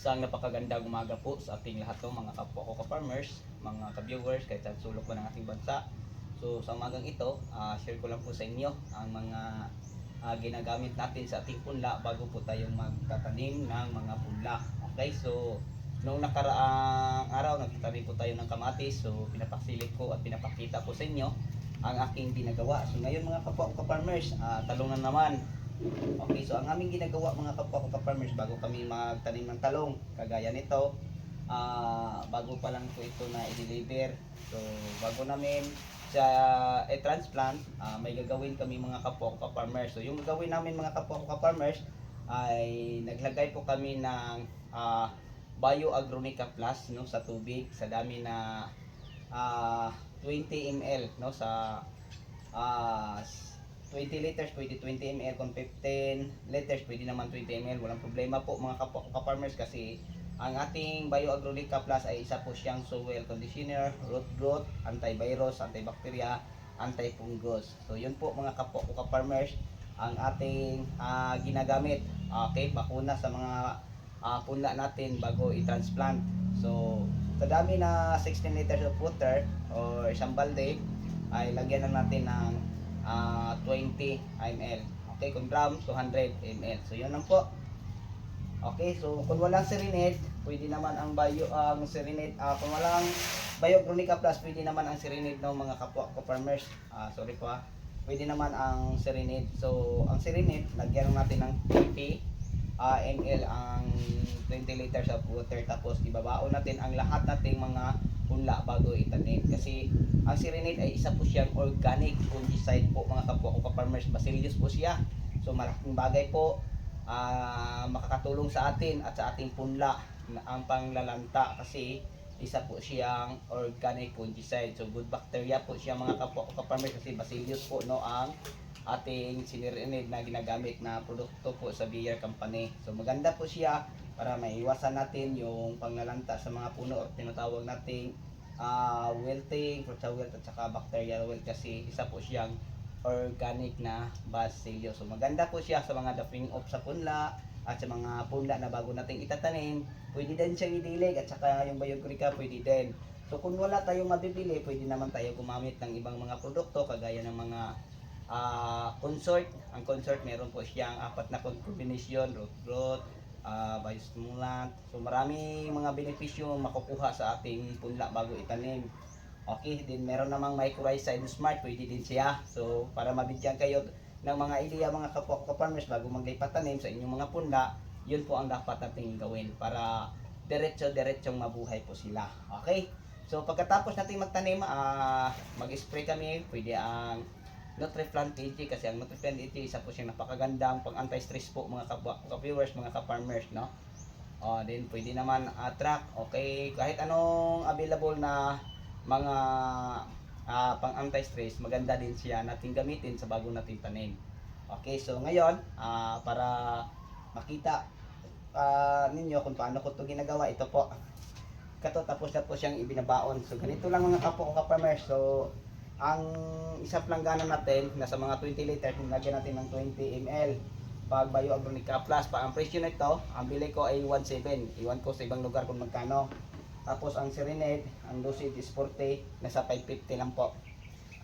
Isang napakagandang umaga po sa ating lahat ng mga kapwa ko ka-farmers, mga ka-viewers, kahit sa sulok pa ng ating bansa. So sa umagang ito, ah, share ko lang po sa inyo ang mga ah, ginagamit natin sa ating punla bago po tayong magtatanim ng mga punla. Okay, so noong nakaraang araw nagtatanim po tayo ng kamatis, so pinapasilip ko at pinapakita ko sa inyo ang aking ginagawa. So ngayon mga kapwa ko ka-farmers, ah, talong na naman. Okay, so ang aming ginagawa mga kapwa ko ka-farmers bago kami magtanim ng talong, kagaya nito, ah bago pa lang po ito na i-deliver. So bago namin sa i-transplant, ah, may gagawin kami mga kapwa ko ka-farmers. So yung gagawin namin mga kapwa ko ka-farmers ay naglagay po kami ng ah, Bioagronica Plus no sa tubig sa dami na ah, 20 ml no sa ah, 20 liters pwede 20 ml kung 15 liters pwede naman 20 ml walang problema po mga ka-farmers kasi ang ating Bioagronica Plus ay isa po siyang soil conditioner, root growth, antivirus, antibacteria, antifungus. So yun po mga ka-farmers ang ating ah, ginagamit. Okay, bakuna sa mga ah, punla natin bago i-transplant. So sa dami na 16 liters of water or isang balde ay lagyan na natin ng 20 ml. Okay, kung gram 200 ml. So yun lang po. Okay, so kung walang Serenade, pwede naman ang bio ang Serenade ah, kung walang Biogronica Plus, pwede naman ang Serenade ng mga kapwa ko farmers. Ah, sorry po ah. Pwede naman ang Serenade. So, ang Serenade, lagyan natin ng 20 ah, ml ang 20 liters of water tapos ibabaon natin ang lahat nating mga punla bago itanim. Kasi ang Serenade ay isa po siyang organic fungicide po mga kapwa ko farmers Bacillus po siya. So malaking bagay po ah, makakatulong sa atin at sa ating punla na ang panglalanta. Kasi isa po siyang organic fungicide. So good bacteria po siya mga kapwa ko farmers kasi Bacillus po no ang ating sinirinid na ginagamit na produkto po sa Bayer Company. So maganda po siya para maiwasan natin yung panglalanta sa mga puno or tinatawag nating ah wilting, fruit wilt at saka bacterial wilt kasi isa po siyang organic na bacillus. So maganda po siya sa mga daping off sa punla at sa mga punla na bago nating itatanim. Pwede din siyang idilig at saka yung biogrica pwede din. So kung wala tayong mabibili, pwede naman tayo gumamit ng ibang mga produkto kagaya ng mga ah consort. Ang consort meron po siyang apat na kombinasyon, root growth, ah biostimulant. So marami mga benepisyo makukuha sa ating punla bago itanim. Okay, din meron namang mycorrhizal smart, pwede din siya. So para mabigyan kayo ng mga ideya mga kapwa ko farmers bago maglipatanim sa inyong mga punla, yun po ang dapat nating gawin para diretso-diretsong mabuhay po sila. Okay? So pagkatapos natin magtanim, ah mag-spray kami, pwede ang Nutriplant AG kasi ang Nutriplant AG isa po siyang napakagandang pang anti-stress po mga ka-viewers, mga ka-farmers, no? Oh, then pwede naman attract, okay, kahit anong available na mga ah, pang anti-stress, maganda din siya natin gamitin sa bago natin tanim. Okay, so ngayon, ah, para makita ah, ninyo kung paano ko ito ginagawa, ito po. Kato tapos na po siyang ibinabaon. So ganito lang mga kapwa ko ka-farmers. So ang isa planggana natin, nasa mga 20 liters, nilagyan natin ng 20 ml. Pag Bioagronica Plus, pa ang presyo nito, ang bili ko ay 1.7. Iwan ko sa ibang lugar kung magkano. Tapos ang Serenade, ang dosage is 40, nasa 550 lang po.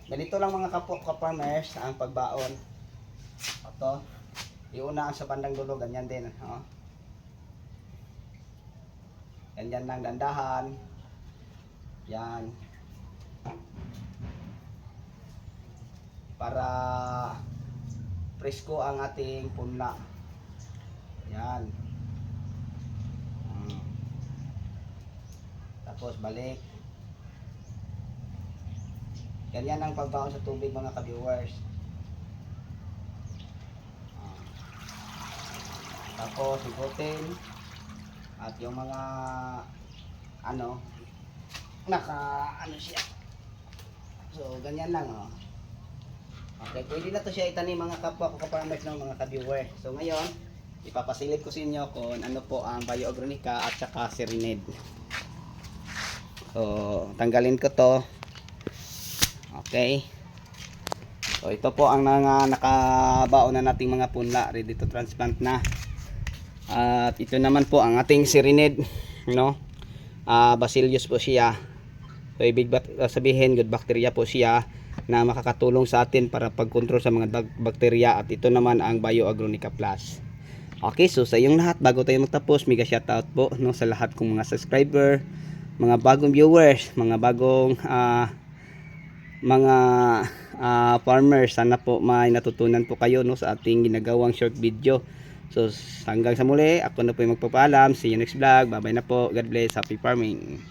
Ganito lang mga kapwa ko farmers ang pagbaon. Ito, iuna ang sa bandang dulo, ganyan din. Oh. Ganyan lang dandahan. Yan. Para presko ang ating punla. Yan. Mm. Tapos balik. Ganyan ang pagbaon sa tubig mga ka-viewers. Ah. Tapos ikutin at yung mga ano naka ano siya. So ganyan lang oh. Okay, pwede na to siya itanim mga kapwa ko ka-farmers ng mga ka-viewer. So ngayon, ipapasilip ko sa inyo kung ano po ang Bioagronica at saka Serenade. So, tanggalin ko to. Okay. So ito po ang mga nakabaon na nating mga punla, ready to transplant na. At ito naman po ang ating sirinid, no? Ah, Bacillus po siya. So, ibig sabihin, good bacteria po siya na makakatulong sa atin para pag-control sa mga bak- bakterya at ito naman ang BioAgronica Plus. Okay, so sa iyong lahat, bago tayo magtapos, mega shoutout po no, sa lahat kong mga subscriber, mga bagong viewers, mga bagong ah, mga ah, farmers. Sana po may natutunan po kayo no, sa ating ginagawang short video. So hanggang sa muli, ako na po yung magpapaalam. See you next vlog. Bye bye na po. God bless. Happy farming.